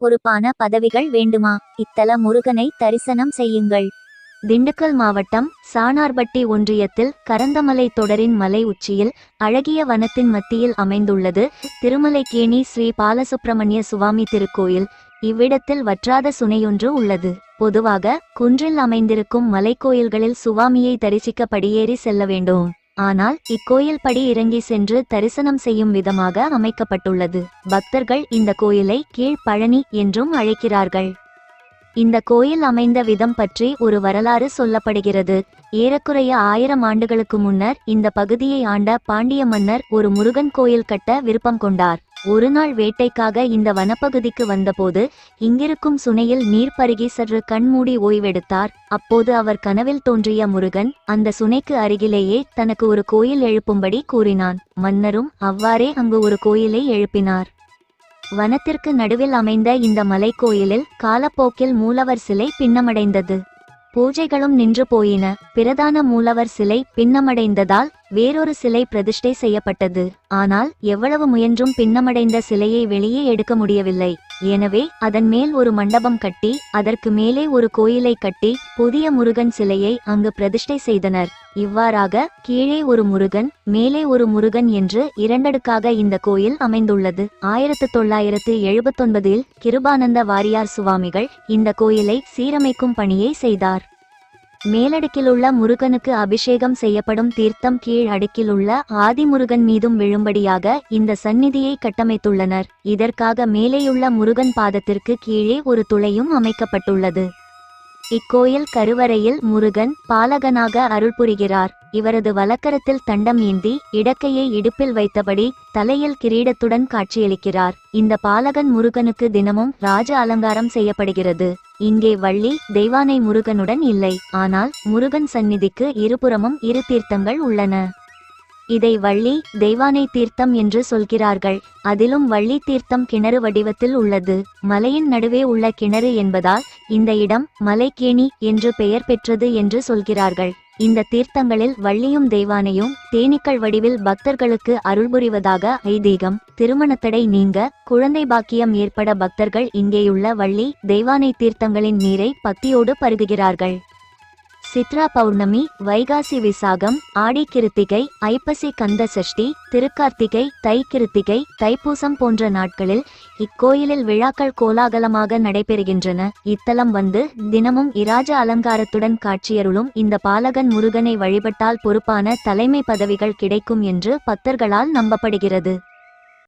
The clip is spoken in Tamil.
பொறுப்பான பதவிகள் வேண்டுமா? இத்தல முருகனை தரிசனம் செய்யுங்கள். திண்டுக்கல் மாவட்டம் சானார்பட்டி ஒன்றியத்தில் கரந்தமலை தொடரின் மலை உச்சியில் அழகிய வனத்தின் மத்தியில் அமைந்துள்ளது திருமலைக்கேணி ஸ்ரீ பாலசுப்பிரமணிய சுவாமி திருக்கோயில். இவ்விடத்தில் வற்றாத சுனையொன்று உள்ளது. பொதுவாக குன்றில் அமைந்திருக்கும் மலைக்கோயில்களில் சுவாமியை தரிசிக்க படியேறி செல்ல வேண்டும். ஆனால் இக்கோயில் படி இறங்கி சென்று தரிசனம் செய்யும் விதமாக அமைக்கப்பட்டுள்ளது. பக்தர்கள் இந்த கோயிலை கீழ் பழனி என்றும் அழைக்கிறார்கள். இந்த கோயில் அமைந்த விதம் பற்றி ஒரு வரலாறு சொல்லப்படுகிறது. ஏறக்குறைய ஆயிரம் ஆண்டுகளுக்கு முன்னர் இந்த பகுதியை ஆண்ட பாண்டிய மன்னர் ஒரு முருகன் கோயில் கட்ட விருப்பம் கொண்டார். ஒரு நாள் வேட்டைக்காக இந்த வனப்பகுதிக்கு வந்தபோது இங்கிருக்கும் சுனையில் நீர் பருகி சற்று கண்மூடி ஓய்வெடுத்தார். அப்போது அவர் கனவில் தோன்றிய முருகன் அந்த சுனைக்கு அருகிலேயே தனக்கு ஒரு கோயில் எழுப்பும்படி கூறினான். மன்னரும் அவ்வாறே அங்கு ஒரு கோயிலை எழுப்பினார். வனத்திற்கு நடுவில் அமைந்த இந்த மலைக்கோயிலில் காலப்போக்கில் மூலவர் சிலை பின்னமடைந்தது. பூஜைகளும் நின்று போயின. பிரதான மூலவர் சிலை பின்னமடைந்ததால் வேறொரு சிலை பிரதிஷ்டை செய்யப்பட்டது. ஆனால் எவ்வளவு முயன்றும் பின்னமடைந்த சிலையை வெளியே எடுக்க முடியவில்லை. எனவே அதன் மேல் ஒரு மண்டபம் கட்டி அதற்கு மேலே ஒரு கோயிலை கட்டி புதிய முருகன் சிலையை அங்கு பிரதிஷ்டை செய்தனர். இவ்வாறாக கீழே ஒரு முருகன் மேலே ஒரு முருகன் என்று இரண்டடுக்காக இந்த கோயில் அமைந்துள்ளது. ஆயிரத்து தொள்ளாயிரத்து எழுபத்தொன்பதில் கிருபானந்த வாரியார் சுவாமிகள் இந்த கோயிலை சீரமைக்கும் பணியை செய்தார். மேலடுக்கிலுள்ள முருகனுக்கு அபிஷேகம் செய்யப்படும் தீர்த்தம் கீழ் அடுக்கிலுள்ள ஆதிமுருகன் மீதும் விழும்படியாக இந்த சந்நிதியை கட்டமைத்துள்ளனர். இதற்காக மேலேயுள்ள முருகன் பாதத்திற்கு கீழே ஒரு துளையும் அமைக்கப்பட்டுள்ளது. இக்கோயில் கருவறையில் முருகன் பாலகனாக அருள் புரிகிறார். இவரது வலக்கரத்தில் தண்டம் ஏந்தி இடக்கையை இடுப்பில் வைத்தபடி தலையில் கிரீடத்துடன் காட்சியளிக்கிறார். இந்த பாலகன் முருகனுக்கு தினமும் ராஜ அலங்காரம் செய்யப்படுகிறது. இங்கே வள்ளி தெய்வானை முருகனுடன் இல்லை. ஆனால் முருகன் சந்நிதிக்கு இருபுறமும் இரு தீர்த்தங்கள் உள்ளன. இதை வள்ளி தெய்வானை தீர்த்தம் என்று சொல்கிறார்கள். அதிலும் வள்ளி தீர்த்தம் கிணறு வடிவத்தில் உள்ளது. மலையின் நடுவே உள்ள கிணறு என்பதால் இந்த இடம் மலைக்கேணி என்று பெயர் பெற்றது என்று சொல்கிறார்கள். இந்த தீர்த்தங்களில் வள்ளியும் தெய்வானையும் தேனீக்கள் வடிவில் பக்தர்களுக்கு அருள்புரிவதாக ஐதீகம். திருமணத்தடை நீங்க குழந்தை பாக்கியம் ஏற்பட பக்தர்கள் இங்கேயுள்ள வள்ளி தெய்வானை தீர்த்தங்களின் நீரை பக்தியோடு பருகுகிறார்கள். சித்ரா பௌர்ணமி வைகாசி விசாகம் ஆடி கிருத்திகை ஐப்பசி கந்த சஷ்டி திருக்கார்த்திகை தை கிருத்திகை தைப்பூசம் போன்ற நாட்களில் இக்கோயிலில் விழாக்கள் கோலாகலமாக நடைபெறுகின்றன. இத்தலம் வந்து தினமும் இராஜ அலங்காரத்துடன் காட்சியருளும் இந்த பாலகன் முருகனை வழிபட்டால் பொறுப்பான தலைமை பதவிகள் கிடைக்கும் என்று பக்தர்களால் நம்பப்படுகிறது.